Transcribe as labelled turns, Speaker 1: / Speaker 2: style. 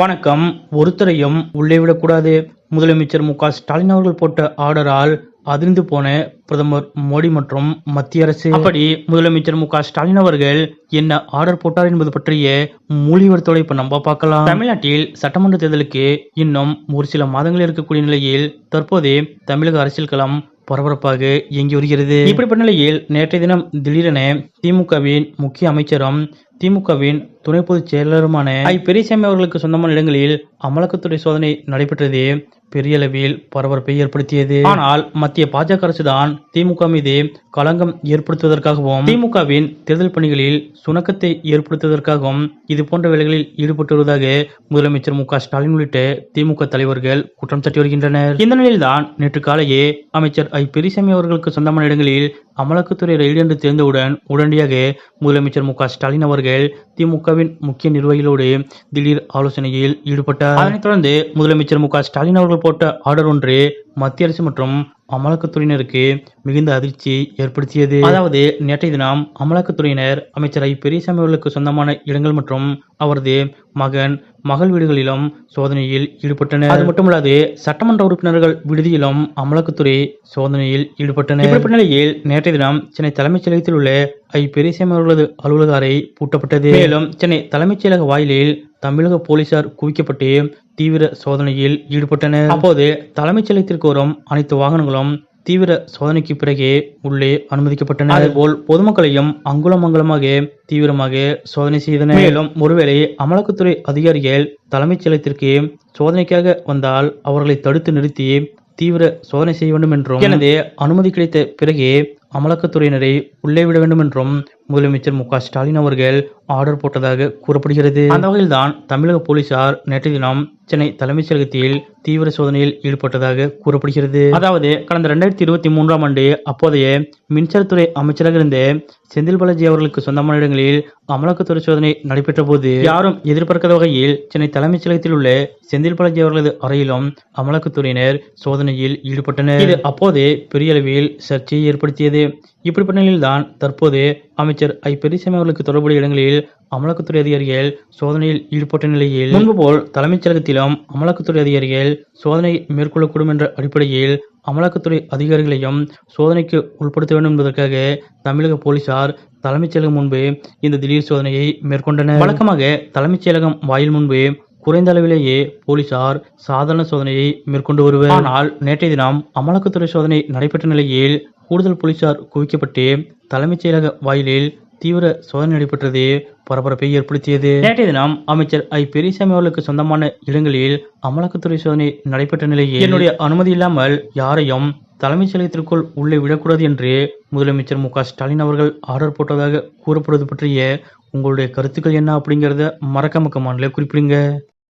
Speaker 1: வணக்கம். ஒருத்தரையும் உள்ளே விடக்கூடாது. முதலமைச்சர் மு க ஸ்டாலின் அவர்கள் போட்ட ஆர்டரால் அதிர்ந்து போன பிரதமர் மோடி மற்றும் மத்திய அரசு. அப்படி முதலமைச்சர் மு க ஸ்டாலின் அவர்கள் என்ன ஆர்டர் போட்டார் என்பது பற்றிய மூலிவரத்தோடு இப்ப நம்ம பார்க்கலாம். தமிழ்நாட்டில் சட்டமன்ற தேர்தலுக்கு இன்னும் ஒரு சில மாதங்கள் இருக்கக்கூடிய நிலையில் தற்போது தமிழக அரசியல் களம் பரபரப்பாக இயங்கி வருகிறது. இப்படிப்பட்ட நிலையில் நேற்றைய தினம் திடீரென திமுகவின் முக்கிய அமைச்சரும் திமுகவின் துணை பொதுச் செயலருமான ஐ. பெரியசாமி அவர்களுக்கு சொந்தமான இடங்களில் அமலாக்கத்துறை சோதனை நடைபெற்றது. பெரியளவில் பரபரப்பை ஏற்படுத்தியது. ஆனால் மத்திய பாஜக அரசுதான் திமுக மீது களங்கம் ஏற்படுத்துவதற்காகவும் திமுகவின் தேர்தல் பணிகளில் சுணக்கத்தை ஏற்படுத்துவதற்காகவும் இது போன்ற வேலைகளில் ஈடுபட்டு வருவதாக முதலமைச்சர் மு ஸ்டாலின் உள்ளிட்ட திமுக தலைவர்கள் குற்றம் சாட்டி வருகின்றனர். இந்த நிலையில்தான் நேற்று காலையே அமைச்சர் ஐ. பெரியசாமி அவர்களுக்கு சொந்தமான இடங்களில் அமலாக்கத்துறை ரெய்டு என்று தெரிந்தவுடன் உடனடியாக முதலமைச்சர் மு ஸ்டாலின் அவர்கள் திமுகவின் முக்கிய நிர்வாகிகளோடு திடீர் ஆலோசனையில் ஈடுபட்டார். அதனைத் தொடர்ந்து முதலமைச்சர் மு ஸ்டாலின் அவர்கள் போட்ட ஆர்டர் ஒன்று மத்திய அரசு மற்றும் அமலாக்கத்துறையினருக்கு மிகுந்த அதிர்ச்சி ஏற்படுத்தியது. அதாவது நேற்றைய தினம் அமலாக்கத்துறையினர் அமைச்சர் ஐ பெரியசாமி அவர்களுக்கு சொந்தமான இடங்கள் மற்றும் அவரது மகன் மகள் வீடுகளிலும் சோதனையில் ஈடுபட்டனர். அது மட்டுமல்லாது சட்டமன்ற உறுப்பினர்கள் விடுதியிலும் அமலாக்கத்துறை சோதனையில் ஈடுபட்டனர். இப்படிப்பட்ட நிலையில் நேற்றைய தினம் சென்னை தலைமைச் செயலகத்தில் உள்ள ஐ. பெரியசாமி அவர்களது அலுவலக அறை பூட்டப்பட்டது. மேலும் சென்னை தலைமைச் செயலக வாயிலில் தமிழக போலீசார் குவிக்கப்பட்டு தீவிர சோதனையில் ஈடுபட்டனர். அப்போது தலைமைச் செயலகத்திற்கு வரும் அனைத்து வாகனங்களும் தீவிர சோதனைக்கு பிறகே உள்ளே அனுமதிக்கப்பட்டனர். அதேபோல் பொதுமக்களையும் அங்குலம் அங்குலமாக தீவிரமாக சோதனை செய்தனர். மேலும் ஒருவேளை அமலாக்கத்துறை அதிகாரிகள் தலைமைச் செயலகத்திற்கு சோதனைக்காக வந்தால் அவர்களை தடுத்து நிறுத்தி தீவிர சோதனை செய்ய வேண்டும் என்றும் எனது அனுமதி கிடைத்த பிறகே அமலாக்கத்துறையினரை உள்ளே விட வேண்டும் என்றும் முதலமைச்சர் மு க ஸ்டாலின் அவர்கள் ஆர்டர் போட்டதாக கூறப்படுகிறது. அந்த வகையில்தான் தமிழக போலீசார் நேற்று தினம் சென்னை தலைமைச் செயலகத்தில் தீவிர சோதனையில் ஈடுபட்டதாக கூறப்படுகிறது. அதாவது கடந்த ரெண்டாயிரத்தி இருபத்தி மூன்றாம் ஆண்டு அப்போதைய மின்சாரத்துறை அமைச்சராக இருந்த செந்தில் பாலாஜி அவர்களுக்கு சொந்தமான இடங்களில் அமலாக்கத்துறை சோதனை நடைபெற்ற போது யாரும் எதிர்பார்க்காத வகையில் சென்னை தலைமைச் செயலகத்தில் உள்ள செந்தில் பாலாஜி அவர்களது அறையிலும் அமலாக்கத்துறையினர் சோதனையில் ஈடுபட்டனர். இது அப்போதே பெரிய அளவில் சர்ச்சையை ஏற்படுத்தியது. இப்படிப்பட்ட நிலையில்தான் தற்போது அமைச்சர் ஐ. பெரியசாமி அவர்களுக்கு தொடர்புடைய இடங்களில் அமலாக்கத்துறை அதிகாரிகள் சோதனையில் ஈடுபட்ட நிலையில் முன்பு போல் தலைமைச் செயலகத்திலும் அமலாக்கத்துறை அதிகாரிகள் சோதனை மேற்கொள்ளக்கூடும் என்ற அடிப்படையில் அமலாக்கத்துறை அதிகாரிகளையும் சோதனைக்கு உட்படுத்த வேண்டும் என்பதற்காக தமிழக போலீசார் தலைமைச் செயலகம் முன்பு இந்த திடீர் சோதனையை மேற்கொண்டனர். வழக்கமாக தலைமைச் செயலகம் வாயில் முன்பு குறைந்த அளவிலேயே போலீசார் சாதாரண சோதனையை மேற்கொண்டு வருவர். ஆனால் நேற்றைய தினம் அமலாக்கத்துறை சோதனை நடைபெற்ற நிலையில் கூடுதல் போலீசார் குவிக்கப்பட்டு தலைமைச் செயலக வாயிலில் தீவிர சோதனை நடைபெற்றது பரபரப்பை ஏற்படுத்தியது. நேற்றைய தினம் அமைச்சர் ஐ. பெரியசாமி அவர்களுக்கு சொந்தமான இடங்களில் அமலாக்கத்துறை சோதனை நடைபெற்ற நிலையில் என்னுடைய அனுமதி இல்லாமல் யாரையும் தலைமைச் செயலகத்திற்குள் உள்ளே விடக்கூடாது என்று முதலமைச்சர் மு. ஸ்டாலின் அவர்கள் ஆர்டர் போட்டதாக கூறப்படுவது பற்றிய உங்களுடைய கருத்துக்கள் என்ன அப்படிங்கறத மறக்காம கமாண்ட்ல குறிப்பிடுங்க.